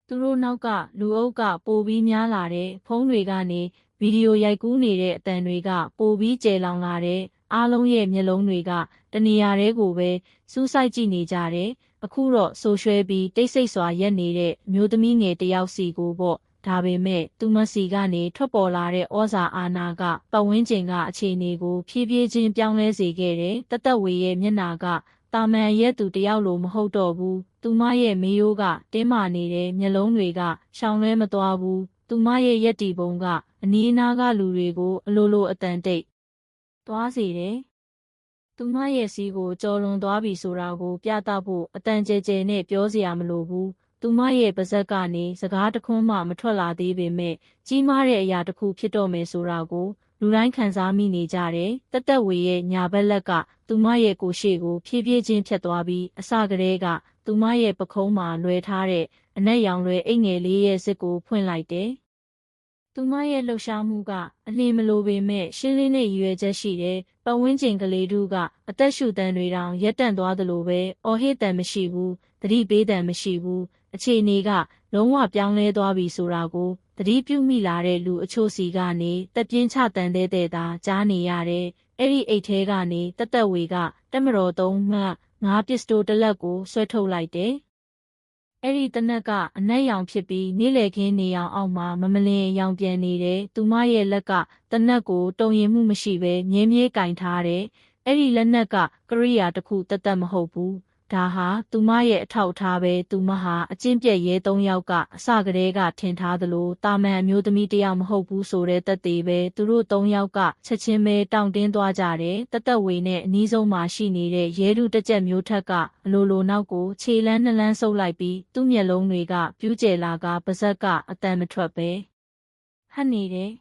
သူတို့နောက်ကလူအုပ်ကပိုပြီးများလာတဲ့ဖုန်းတွေကနေဗီဒီယိုရိုက်ကူးနေတဲ့အတန်တွေကပိုပြီးကျယ်လောင်လာတဲ့အားလုံးရဲ့မျက်လုံးတွေကတနေရာတဲကိုပဲစူးစိုက်ကြည့်နေကြတယ်။အခုတော့ဆိုရွှဲပြီးတိတ်ဆိတ်စွာရက်နေတဲ့အမျိုးသမီးငယ်တယောက်စီကိုပေါ့ဒါပေမဲ့သူမစီကနေထွက်ပေါ်လာတဲ့ဩဇာအာဏာကပတ်ဝန်းကျင်ကအခြေအနေကိုဖြည်းဖြည်းချင်းပြောင်းလဲစေခဲ့တယ်။တသက်ဝေရဲ့မျက်နာကတာမန်ရဲ့သူတယောက်လိုမဟုတ်တော့ဘူး။ သူမရဲ့မေယိုးကတင်းမာနေတဲ့မျက်လုံးတွေကရှောင်လွဲမသွားဘူး။သူမရဲ့ရက်တီပုံကအနီးအနားကလူတွေကိုအလိုလိုအတန်တိတ်သွားစေတယ်။သူမရဲ့စီးကိုကြော်လွန်သွားပြီဆိုတာကို ပြသဖို့အတန်ကျဲကျဲနဲ့ပြောစရာမလိုဘူး။သူမရဲ့ပါဇက်ကနေစကားတခွန်းမှမထွက်လာသေးပေမဲ့ကြီးမားတဲ့အရာတစ်ခုဖြစ်တော့မယ်ဆိုတာကိုလူတိုင်းခံစားမိနေကြတယ်။တသက်ဝေရဲ့ညာဘက်လက်ကသူမရဲ့ကိုရှိကိုဖြည်းဖြည်းချင်းဖြတ်သွားပြီးအစကတည်းက သူမရဲ့ပခုံးမှာလွယ်ထားတဲ့အနက်ရောင်လွယ်အိတ်ငယ်လေးရဲ့စစ်ကိုဖွင့်လိုက်တယ်။သူမရဲ့လှုပ်ရှားမှုကအလင်းမလိုပေမဲ့ရှင်းလင်းတဲ့ရည်ရွယ်ချက်ရှိတယ်။ပတ်ဝန်းကျင်ကလေးတို့ကအသက်ရှူတန်တွေတောင်ရက်တန့်သွားသလိုပဲအော်ဟစ်တန်မရှိဘူး။သတိပေးတန်မရှိဘူး။အခြေအနေကလုံးဝပြောင်းလဲသွားပြီဆိုတာကိုသတိပြုမိလာတဲ့လူအချို့စီကနေတက်ပြင်းချတန်တဲ့တဲ့သာကြားနေရတယ်။အဲ့ဒီအိတ်ထဲကနေတသက်ဝေကတက်မတော်သုံးမှ ငါးပစ္စတိုတစ်လက်ကိုဆွဲထုတ်လိုက်တယ်။အဲ့ဒီတနက်ကအနက်ရောင်ဖြစ်ပြီးနေ့လည်ခင်းနေရောင်အောက်မှာမမလင်ရောင်ပြန်နေတယ်။သူမရဲ့လက်ကတနက်ကိုတုံရင်မှုမရှိဘဲမြဲမြဲကင်ထားတယ်။အဲ့ဒီလက်နက်ကကရိယာတစ်ခုတသက်မဟုတ်ဘူး ဒါဟာသူမရဲ့အထောက်အထားပဲသူမဟာအကျင့်ပြက်ရဲသုံးယောက်ကအစကတည်းကထင်ထားသလိုတာမန်အမျိုးသမီးတယောက်မဟုတ်ဘူးဆိုတဲ့သက်သေပဲသူတို့သုံးယောက်ကချက်ချင်းပဲတောင့်တင်းသွားကြတယ်တသက်ဝေနဲ့အနီးဆုံးမှာရှိနေတဲ့ရဲလူတစ်ချက်မျိုးထက်ကအလိုလိုနောက်ကိုခြေလန်းနှလန်းဆုပ်လိုက်ပြီးသူ့မျက်လုံးတွေကပြူးကျယ်လာကပါဇက်ကအတန်မထွက်ပဲဟတ်နေတယ်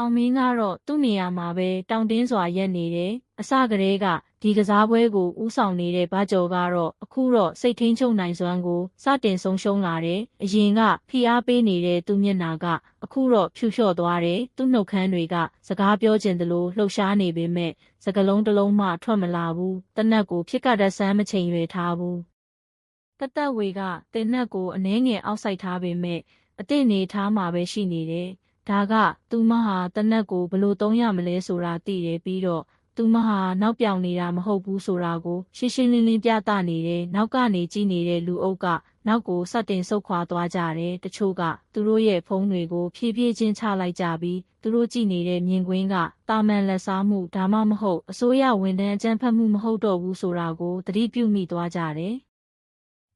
အောင်မင်းကတော့သူ့နေရာမှာပဲတောင်တင်းစွာရက်နေတယ်အစကတည်းကဒီကစားပွဲကိုဥဆောင်နေတဲ့ဗကြော်ကတော့အခုတော့စိတ်ထင်းချုပ်နိုင်စွမ်းကိုစတင်ဆုံးရှုံးလာတယ်အရင်ကဖိအားပေးနေတဲ့သူ့မျက်နာကအခုတော့ဖြူလျှော့သွားတယ်သူ့နှုတ်ခမ်းတွေကစကားပြောကျင်သလိုလှုပ်ရှားနေပေမဲ့စကလုံးတစ်လုံးမှထွက်မလာဘူးတနက်ကိုဖြစ်ကတဆန်းမချိန်ရွယ်ထားဘူးတသက်ဝေကတင်နက်ကိုအနှဲငယ်အောက်ဆိုင်ထားပေမဲ့အစ်စ်နေထားမှာပဲရှိနေတယ် ဒါကသူမဟာတနက်ကိုဘလို့သုံးရမလဲဆိုတာသိတယ်ပြီးတော့သူမဟာနောက်ပြောင်နေတာမဟုတ်ဘူးဆိုတာကိုရှင်းရှင်းလင်းလင်းပြသနေတယ်နောက်ကနေကြည့်နေတဲ့လူအုပ်ကနောက်ကိုစတင်ဆုတ်ခွာသွားကြတယ်တချို့ကသူတို့ရဲ့ဖုန်းတွေကိုဖြည်းဖြည်းချင်းချလိုက်ကြပြီးသူတို့ကြည့်နေတဲ့မြင်ကွင်းကတာမန်လက်စားမှုဒါမှမဟုတ်အစိုးရဝန်ထမ်းအကြမ်းဖက်မှုမဟုတ်တော့ဘူးဆိုတာကိုသတိပြုမိသွားကြတယ်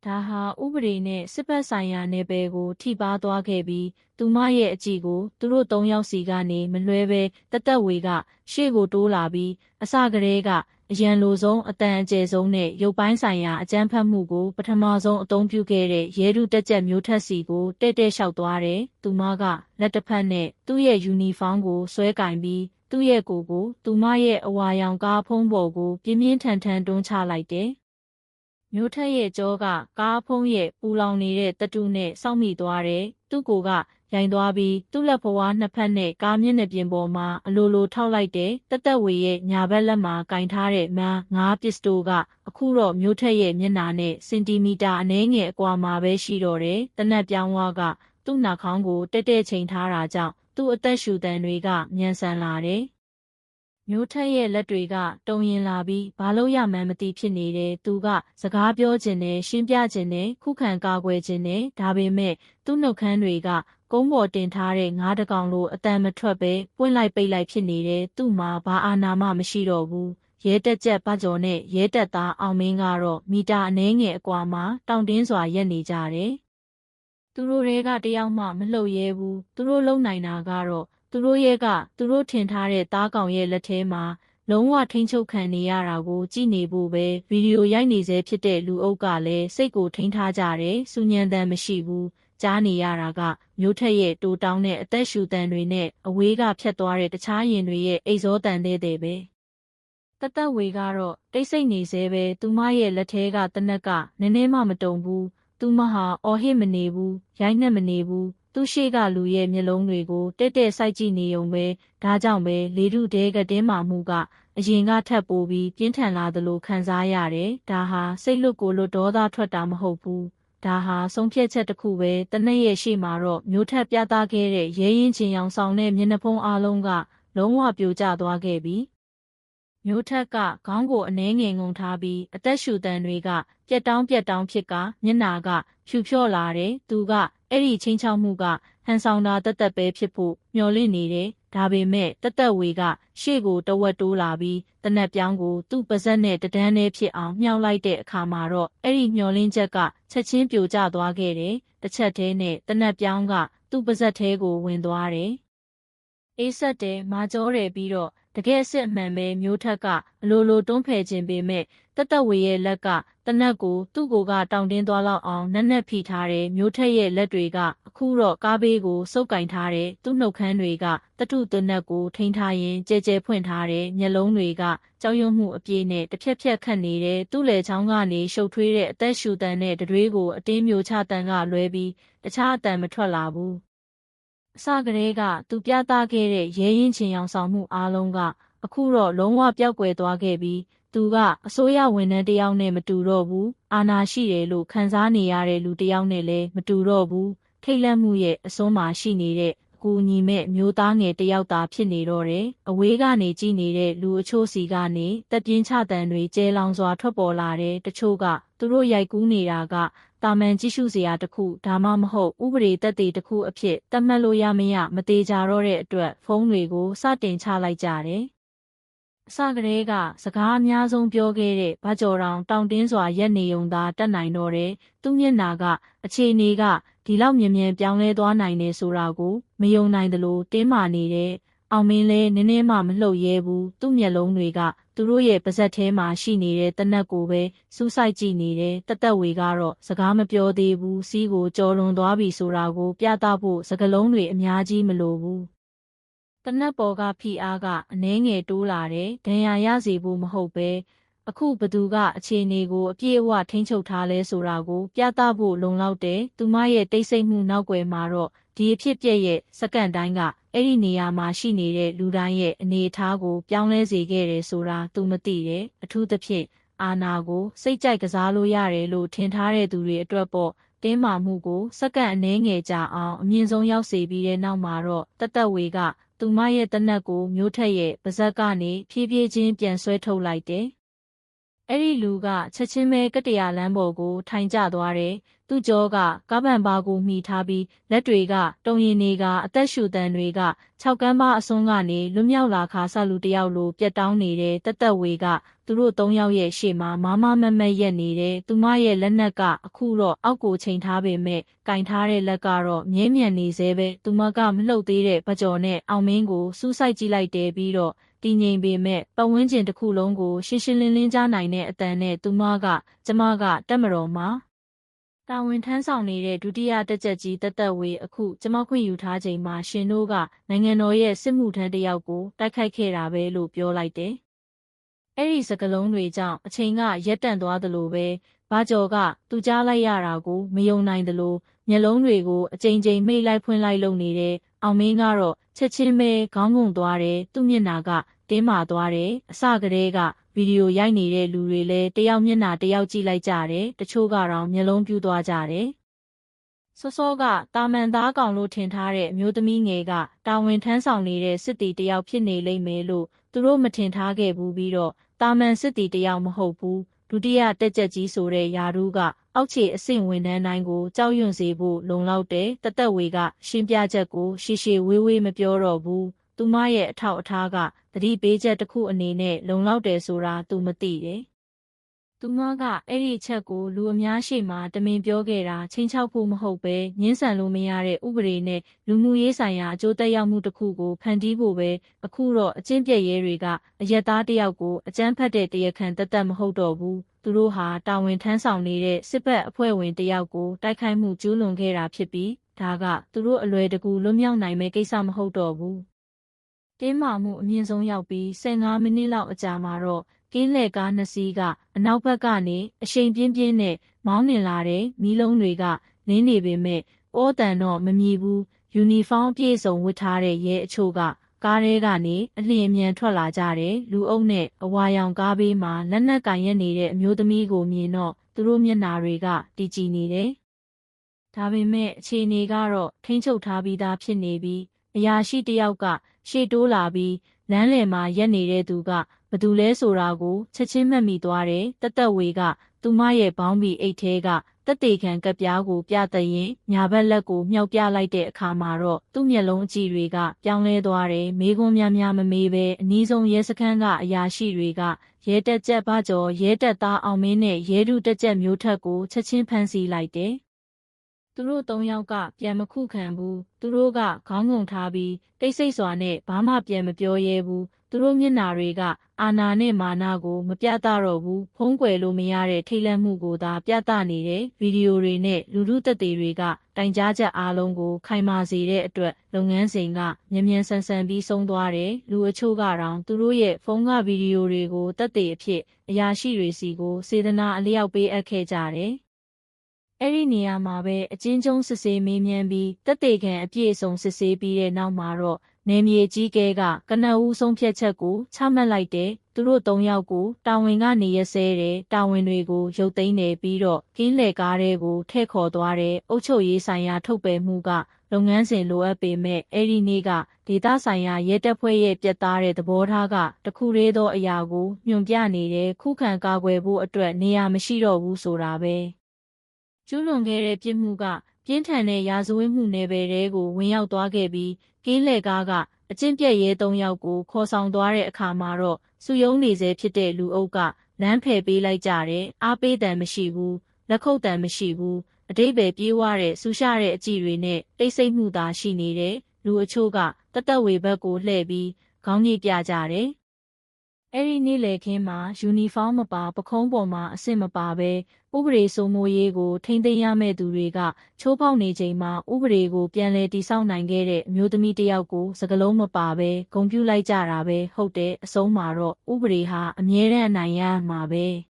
ဒါဟာဥပဒေနဲ့စစ်ဘက်ဆိုင်ရာနယ်ပယ်ကို ထိပါသွားခဲ့ပြီး သူမရဲ့အကြည့်ကို သူတို့သုံးယောက်စီကနေမလွဲပဲတသက်ဝေက ရှေ့ကိုတိုးလာပြီး အစကတည်းကအရန်လိုဆုံးအတန်အကျယ်ဆုံးနဲ့ရုပ်ပိုင်းဆိုင်ရာအကြမ်းဖက်မှုကိုပထမဆုံးအသုံးပြုခဲ့တဲ့ရဲဒုတက်ကြက်မျိုးထက်စီကိုတဲ့တဲ့လျှောက်သွားတယ်။သူမကလက်တစ်ဖက်နဲ့သူ့ရဲ့ယူနီဖောင်းကိုဆွဲကင်ပြီးသူ့ရဲ့ကိုယ်ကို သူမရဲ့အဝါရောင်ကားဖုံးပေါ်ကိုပြင်းပြင်းထန်ထန်တွန်းချလိုက်တယ်။ မျိုးထက်ရဲ့ကြောကကားဖုံးရဲ့ပူလောင်နေတဲ့တတူနဲ့စောင့်မိသွားတယ်။သူ့ကိုကရိုင်သွားပြီးသူ့လက်ဖွားနှစ်ဖက်နဲ့ကားမျက်နှာပြင်ပေါ်မှာအလိုလိုထောက်လိုက်တဲ့တက်တက်ဝေရဲ့ညာဘက်လက်မှာကင်ထားတဲ့မန်းငါးပစ္စတိုကအခုတော့မျိုးထက်ရဲ့မျက်နှာနဲ့စင်တီမီတာအနည်းငယ်အကွာမှာပဲရှိတော့တယ်တနက်ပြောင်းဝါကသူ့နှာခေါင်းကိုတက်တက်ချိန်ထားတာကြောင့်သူ့အသက်ရှူတန်တွေကမြန်ဆန်လာတယ် မျိုးထက်ရဲ့လက်တွေကတုံရင်လာပြီးဘာလို့ရမှန်းမသိဖြစ်နေတယ်သူကစကားပြောခြင်းနဲ့ရှင်းပြခြင်းနဲ့ခုခံကာကွယ်ခြင်းနဲ့ဒါပေမဲ့သူ့နှုတ်ခမ်းတွေကကုန်းပေါ်တင်ထားတဲ့ငါးတကောင်လိုအတန်မထွက်ပဲပွင့်လိုက်ပိတ်လိုက်ဖြစ်နေတယ်သူ့မှာဘာအာနာမှမရှိတော့ဘူးရဲတက်ကြက်ပကြော်နဲ့ရဲတက်သားအောင်မင်းကတော့မီတာအနည်းငယ်အကွာမှာတောင်တင်းစွာရက်နေကြတယ်သူတို့တွေကတယောက်မှမလှုပ်ရဲဘူးသူတို့လုံနိုင်တာကတော့ သူတို့ရဲ့ကသူတို့ထင်ထားတဲ့သားကောင်ရဲ့လက်ထဲမှာလုံးဝထိမ့်ချုပ်ခံနေရတာကိုကြည့်နေဖို့ပဲဗီဒီယိုရိုက်နေစေဖြစ်တဲ့လူအုပ်ကလည်းစိတ်ကိုထိန်းထားကြတယ်စူညံတန်မရှိဘူးကြားနေရတာကမျိုးထက်ရဲ့တိုးတောင်းတဲ့အသက်ရှူတန်တွေနဲ့အဝေးကဖြတ်သွားတဲ့တခြားရင်တွေရဲ့အိတ်ဇောတန်တဲ့တဲ့ပဲတသက်ဝေကတော့တိတ်ဆိတ်နေသေးပဲသူမရဲ့လက်ထဲကတနက်ကနည်းနည်းမှမတုံဘူးသူမဟာအော်ဟစ်မနေဘူးရိုက်နှက်မနေဘူး သူရှိကလူရဲ့မျက်လုံးတွေကိုတက်တက်စိုက်ကြည့်နေုံပဲဒါကြောင့်ပဲလေထုတဲကတင်းမာမှုကအရင်ကထပ်ပိုးပြီးပြင်းထန်လာသလိုခံစားရတယ်ဒါဟာစိတ်လွတ်ကိုလွတ်ဒေါသထွက်တာမဟုတ်ဘူးဒါဟာဆုံးဖြတ်ချက်တစ်ခုပဲတနက်ရဲ့ရှေ့မှာတော့မျိုးထက်ပြသခဲ့တဲ့ရဲရင်ချင်းရောင်ဆောင်တဲ့မျက်နှာဖုံးအလုံးကလုံးဝပြိုကျသွားခဲ့ပြီမျိုးထက်ကခေါင်းကိုအနှဲငယ်ငုံထားပြီးအသက်ရှူတန်တွေကပြက်တောင်းပြက်တောင်းဖြစ်ကမျက်နာကဖြူဖြော့လာတယ်သူက အဲ့ဒီချင်းချောက်မှုကဟန်ဆောင်တာတက်တက်ပဲဖြစ်ဖို့မျှော်လင့်နေတယ်ဒါပေမဲ့တက်တက်ဝေကရှေ့ကိုတဝက်တိုးလာပြီးတနက်ပြောင်းကိုသူ့ပါဇက်နဲ့တဒန်းနဲ့ဖြစ်အောင်မြှောက်လိုက်တဲ့အခါမှာတော့အဲ့ဒီမျောလင်းချက်ကချက်ချင်းပြိုကျသွားခဲ့တယ်တစ်ချက်တည်းနဲ့တနက်ပြောင်းကသူ့ပါဇက်ထဲကိုဝင်သွားတယ်အေးဆက်တယ်မာကြောတယ်ပြီးတော့ တကယ်အစ်အမှန်ပဲမျိုးထက်ကအလိုလိုတွန်းဖယ်ခြင်းပေမဲ့တသက်ဝေရဲ့လက်ကတနက်ကိုသူ့ကိုကတောင်တင်းသွားလောက်အောင်နက်နက်ဖိထားတယ်မျိုးထက်ရဲ့လက်တွေကအခုတော့ကားဘေးကိုစုပ်ကင်ထားတယ်သူ့နှုတ်ခမ်းတွေကတတုတနက်ကိုထိန်းထားရင်ကြဲကြဲဖွင့်ထားတယ်မျက်လုံးတွေကကြောက်ရွံ့မှုအပြည့်နဲ့တစ်ဖြက်ဖြက်ခတ်နေတယ်သူ့လေချောင်းကနေရှုပ်ထွေးတဲ့အသက်ရှူတန်တဲ့တွေးကိုအတင်းမျိုးချတန်ကလွဲပြီးတခြားအတန်မထွက်လာဘူး အစကတည်းကသူပြသခဲ့တဲ့ရဲရင်ချင်ရောင်ဆောင်မှုအားလုံးက အခုတော့လုံးဝပျောက်ကွယ်သွားခဲ့ပြီးသူကအစိုးရဝန်ထမ်းတယောက်နဲ့မတူတော့ဘူးအာဏာရှိတယ်လို့ခံစားနေရတဲ့လူတယောက်နဲ့လည်းမတူတော့ဘူးထိတ်လန့်မှုရဲ့အစွန်းမှာရှိနေတဲ့အကူညီမဲ့မျိုးသားငယ်တယောက်သာဖြစ်နေတော့တယ်အဝေးကနေကြည့်နေတဲ့လူအချို့စီကနေတက်ပြင်းချတန်တွေကျဲလောင်စွာထွက်ပေါ်လာတဲ့တချို့ကသူတို့ရိုက်ကူးနေတာက တာမန်ကြည့်ရှုစရာတစ်ခုဒါမှမဟုတ်ဥပဒေသက်သေတစ်ခုအဖြစ်သတ်မှတ်လို့ရမရမသေးကြတော့တဲ့အတွက်ဖုန်းတွေကိုစတင်ချလိုက်ကြတယ်အစကတည်းကစကားအများဆုံးပြောခဲ့တဲ့ဗကြော်တောင်တောင်တင်းစွာရက်နေုံသာတက်နိုင်တော့တယ်။သူ့မျက်နာကအခြေအနေကဒီလောက်မြင်မြန်ပြောင်းလဲသွားနိုင်တယ်ဆိုတာကိုမယုံနိုင်သလိုတင်းမာနေတဲ့ အောင်မင်းလဲနည်းနည်းမှမလှုပ်ရဲဘူးသူ့မျက်လုံးတွေကသူတို့ရဲ့ပါဇက်ထဲမှာရှိနေတဲ့တနက်ကိုပဲစူးစိုက်ကြည့်နေတယ်တသက်ဝေကတော့စကားမပြောသေးဘူးစီးကိုကြော်လွန်သွားပြီဆိုတာကို ပြသဖို့စကလုံးတွေအများကြီးမလိုဘူးတနက်ပေါ်ကဖိအားကအနှဲငယ်တိုးလာတယ်ဒဏ်ရာရစေဖို့မဟုတ်ပဲအခုဘသူကအခြေအနေကိုအပြည့်အဝထိန်းချုပ်ထားလဲဆိုတာကို ပြသဖို့လုံလောက်တယ်သူမရဲ့တိတ်ဆိတ်မှုနောက်ွယ်မှာတော့ ဒီအဖြစ်ပြက်ရဲ့စက္ကန့်တိုင်းကအဲ့ဒီနေရာမှာရှိနေတဲ့လူတိုင်းရဲ့အနေအထားကိုပြောင်းလဲစေခဲ့တယ်ဆိုတာသူမသိတယ်အထူးသဖြင့်အာနာကိုစိတ်ကြိုက်ကစားလို့ရတယ်လို့ထင်ထားတဲ့သူတွေအတွက်ပေါ့တင်းမာမှုကိုစက္ကန့်အနည်းငယ်ကြာအောင်အမြင့်ဆုံးရောက်စေပြီးတဲ့နောက်မှာတော့တသက်ဝေကသူမရဲ့တနက်ကိုမျိုးထက်ရဲ့ပါဇက်ကနေဖြည်းဖြည်းချင်းပြန်ဆွဲထုတ်လိုက်တယ်။ အဲ့ဒီလူကချက်ချင်းပဲကတ္တရာလမ်းပေါ်ကိုထိုင်ကျသွားတယ်။သူ့ကြောကကားပန်ပါကိုမှီထားပြီးလက်တွေကတုံရင်နေကအသက်ရှူတန်တွေကခြောက်ကမ်းပါအစွန်းကနေလွတ်မြောက်လာခါဆလူတယောက်လိုပြက်တောင်းနေတဲ့တသက်ဝေကသူတို့သုံးယောက်ရဲ့ရှေ့မှာမာမမက်မက်ရက်နေတယ်။သူမရဲ့လက်နက်ကအခုတော့အောက်ကိုချိန်ထားပေမဲ့ကင်ထားတဲ့လက်ကတော့မြဲမြံနေသေးပဲ။သူမကမလှုပ်သေးတဲ့ပကြော်နဲ့အောင်မင်းကိုစူးစိုက်ကြည့်လိုက်တယ်ပြီးတော့ တည်ငြိမ်ပေမဲ့ပတ်ဝန်းကျင်တစ်ခုလုံးကိုရှင်းရှင်းလင်းလင်းကြားနိုင်တဲ့အတန်နဲ့သူမကကျမကတက်မတော်မှာတာဝန်ထမ်းဆောင်နေတဲ့ဒုတိယတက်ချက်ကြီးတသက်ဝေအခုကျမခွင့်ယူထားချိန်မှာရှင်တို့ကနိုင်ငံတော်ရဲ့စစ်မှုထမ်းတစ်ယောက်ကိုတိုက်ခိုက်ခဲ့တာပဲလို့ပြောလိုက်တယ်။အဲ့ဒီစကလုံးတွေကြောင့်အချိန်ကရက်တန့်သွားသလိုပဲဘာကျော်ကသူကြားလိုက်ရတာကိုမယုံနိုင်သလိုမျက်လုံးတွေကိုအကြိမ်ကြိမ်မိတ်လိုက်ဖွင့်လိုက်လုပ်နေတဲ့ အောင်မင်းကတော့ချက်ချင်းပဲခေါင်းငုံသွားတယ်သူ့မျက်နှာကတင်းမာသွားတယ်အစကတည်းကဗီဒီယိုရိုက်နေတဲ့လူတွေလည်းတယောက်မျက်နှာတယောက်ကြည့်လိုက်ကြတယ်တချို့ကတော့မျက်လုံးပြူးသွားကြတယ်စောစောကတာမန်သားကောင်လို့ထင်ထားတဲ့အမျိုးသမီးငယ်ကတာဝန်ထမ်းဆောင်နေတဲ့စစ်တီတယောက်ဖြစ်နေလိမ့်မယ်လို့သူတို့မထင်ထားခဲ့ဘူးပြီးတော့တာမန်စစ်တီတယောက်မဟုတ်ဘူးဒုတိယတက်ချက်ကြီးဆိုတဲ့ယာရုက အောက်ခြေအဆင့်ဝန်ထမ်းတိုင်းကိုကြောက်ရွံ့စေဖို့လုံလောက်တဲ့တသက်ဝေက ရှင်းပြချက်ကိုရှေရှေဝေးဝေးမပြောတော့ဘူးသူမရဲ့အထောက်အထားကသတိပေးချက်တစ်ခုအနေနဲ့လုံလောက်တယ်ဆိုတာသူမသိတယ် သူမကအဲ့ဒီချက်ကိုလူအများရှိမှတမင်ပြောခဲ့တာချင်းချောက်ဖို့မဟုတ်ပဲညှင်းဆန်လို့မရတဲ့ဥပဒေနဲ့လူမှုရေးဆိုင်ရာအကျိုးသက်ရောက်မှုတစ်ခုကိုဖန်တီးဖို့ပဲအခုတော့အကျင့်ပြည့်ရဲတွေကအယက်သားတယောက်ကိုအကြမ်းဖက်တဲ့တရားခံတသက်မဟုတ်တော့ဘူးသူတို့ဟာတာဝန်ထမ်းဆောင်နေတဲ့စစ်ဘက်အဖွဲ့ဝင်တယောက်ကိုတိုက်ခိုက်မှုကျူးလွန်ခဲ့တာဖြစ်ပြီးဒါကသူတို့အလွယ်တကူလွတ်မြောက်နိုင်မယ့်ကိစ္စမဟုတ်တော့ဘူးတင်းမာမှုအမြင့်ဆုံးရောက်ပြီး15မိနစ်လောက်အကြာမှာတော့ ကင်းလေကားနှစ်စီးကအနောက်ဘက်ကနေအရှိန်ပြင်းပြင်းနဲ့မောင်းနှင်လာတဲ့မီးလုံးတွေကနင်းနေပေမဲ့အောတန်တော့မမြည်ဘူးယူနီဖောင်းပြည့်စုံဝတ်ထားတဲ့ရဲအချို့ကကားထဲကနေအလျင်အမြန်ထွက်လာကြတယ်လူအုပ်နဲ့အဝါရောင်ကားဘေးမှာလက်နက်ကင်ရက်နေတဲ့အမျိုးသမီးကိုမြင်တော့သူတို့မျက်နှာတွေကတည်ကြည်နေတယ်ဒါပေမဲ့အခြေအနေကတော့ထိမ့်ချုပ်ထားပြီးသားဖြစ်နေပြီးအရာရှိတယောက်ကရှေ့တိုးလာပြီးလမ်းလယ်မှာရက်နေတဲ့သူက ဘသူလဲဆိုတာကိုချက်ချင်းမှတ်မိသွားတယ်တသက်ဝေကသူမရဲ့ဘောင်းဘီအိတ်ထဲကတက်တေခံကပ်ပြားကိုပြသရင်ညာဘက်လက်ကိုမြှောက်ပြလိုက်တဲ့အခါမှာတော့သူ့မျက်လုံးအကြည့်တွေကပြောင်းလဲသွားတယ်မိကွန်းများများမမေးပဲအနည်းဆုံးရဲစခန်းကအရာရှိတွေကရဲတက်ကြက်ဘကျော်ရဲတက်သားအောင်မင်းနဲ့ရဲဒုတက်ကြက်မျိုးထက်ကိုချက်ချင်းဖမ်းဆီးလိုက်တယ် သူတို့သုံးယောက်ကပြန်မခုခံဘူးသူတို့ကခေါင်းငုံထားပြီးတိတ်ဆိတ်စွာနဲ့ဘာမှပြန်မပြောရဲဘူးသူတို့မျက်နာတွေကအာနာနဲ့မာနာကိုမပြသတော့ဘူးဖုံးကွယ်လို့မရတဲ့ထိတ်လန့်မှုကိုသာပြသနေတဲ့ဗီဒီယိုတွေနဲ့လူလူသက်သေတွေကတိုင်ကြားချက်အားလုံးကိုခိုင်မာစေတဲ့အတွက်လုပ်ငန်းစဉ်ကမြ мян ဆန်ဆန်ပြီးဆုံးသွားတယ်လူအချို့ကတော့သူတို့ရဲ့ဖုန်းကဗီဒီယိုတွေကိုသက်သေအဖြစ်အရာရှိတွေစီကိုစေတနာအလျောက်ပေးအပ်ခဲ့ကြတယ် အဲ့ဒီနေရာမှာပဲအချင်းချင်းစစ်ဆေးမေးမြန်းပြီးတက်တေခံအပြည့်အစုံစစ်ဆေးပြီးတဲ့နောက်မှာတော့နေမြေကြီးကဲကကနအူးဆုံးဖြတ်ချက်ကိုချမှတ်လိုက်တဲ့သူတို့၃ယောက်ကိုတာဝန်ကနေရဆဲတဲ့တာဝန်တွေကိုရုပ်သိမ်းတယ်ပြီးတော့ကင်းလေကားတွေကိုထည့်ခေါ်သွားတဲ့အုပ်ချုပ်ရေးဆိုင်ရာထုတ်ပယ်မှုကလုပ်ငန်းစဉ်လိုအပ်ပေမဲ့အဲ့ဒီနေ့ကဒေတာဆိုင်ရာရဲတပ်ဖွဲ့ရဲ့ပြက်သားတဲ့သဘောထားကတခုသေးသောအရာကိုညွှန်ပြနေတဲ့ခုခံကာကွယ်ဖို့အတွက်နေရာမရှိတော့ဘူးဆိုတာပဲ ကျူးလွန်ခဲ့တဲ့ပြစ်မှုက ပြင်းထန်တဲ့ရာဇဝတ်မှုနယ်ပယ်တွေကို ဝင်ရောက်သွားခဲ့ပြီး ကင်းလေကားက အကျင့်ပြည့်ရဲ၃ယောက်ကို ခေါ်ဆောင်သွားတဲ့အခါမှာတော့ စုယုံနေစေဖြစ်တဲ့လူအုပ်က လမ်းဖယ်ပေးလိုက်ကြတယ် အားပေးတန်မရှိဘူး လက်ခုပ်တန်မရှိဘူးအတိတ်ပဲပြေးဝတဲ့ ဆူရှာတဲ့အကြည့်တွေနဲ့ တိတ်ဆိတ်မှုသာရှိနေတယ် လူအချို့ကတသက်ဝေဘက်ကိုလှည့်ပြီး ခေါင်းညိပြကြတယ် အဲ့ဒီနေ့လေခင်းမှာယူနီဖောင်းမပါပခုံးပေါ်မှာအစ်စ်မပါဘဲဥပဒေစိုးမိုးရေးကိုထိမ့်သိမ်းရမယ့်သူတွေကချိုးဖောက်နေချိန်မှာဥပဒေကိုပြန်လည်တည်ဆောက်နိုင်ခဲ့တဲ့အမျိုးသမီးတစ်ယောက်ကိုစကလုံးမပါဘဲဂုံပြူလိုက်ကြတာပဲဟုတ်တယ်အဆုံးမှာတော့ဥပဒေဟာအမြဲတမ်းအနိုင်ရမှာပဲ